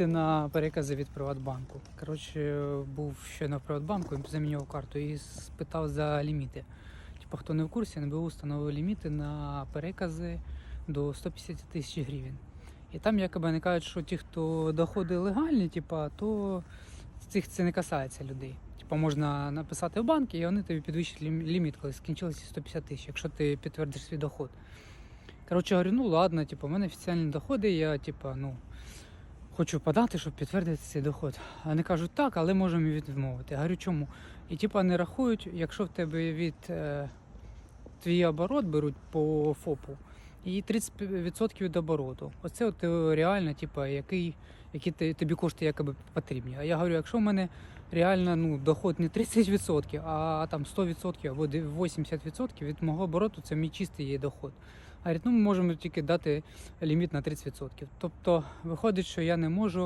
ліміти на перекази від Приватбанку. Коротше, був щойно в Приватбанку, і замінював карту і спитав за ліміти. Типу, хто не в курсі, НБУ встановив ліміти на перекази до 150 тисяч гривень. І там якоби вони кажуть, що ті, хто доходи легальні, типа, то цих це не касається людей. Типа можна написати в банк, і вони тобі підвищать ліміт, коли скінчилися 150 тисяч, якщо ти підтвердиш свій доход. Коротше, говорю, ну ладно, типу, у мене офіціальні доходи, я типу, ну, хочу подати, щоб підтвердити цей доход. А вони кажуть, так, але можемо відмовити. Я говорю, чому? І типу не рахують, якщо в тебе від е, твій оборот беруть по ФОПу, і 30% від обороту. Оце от е, реально, типу, який, які тобі кошти якоби потрібні. А я говорю, якщо в мене реально ну, доход не 30%, а там 100% або 80% від мого обороту, це мій чистий є доход. Говорить, ну ми можемо тільки дати ліміт на 30%. Тобто виходить, що я не можу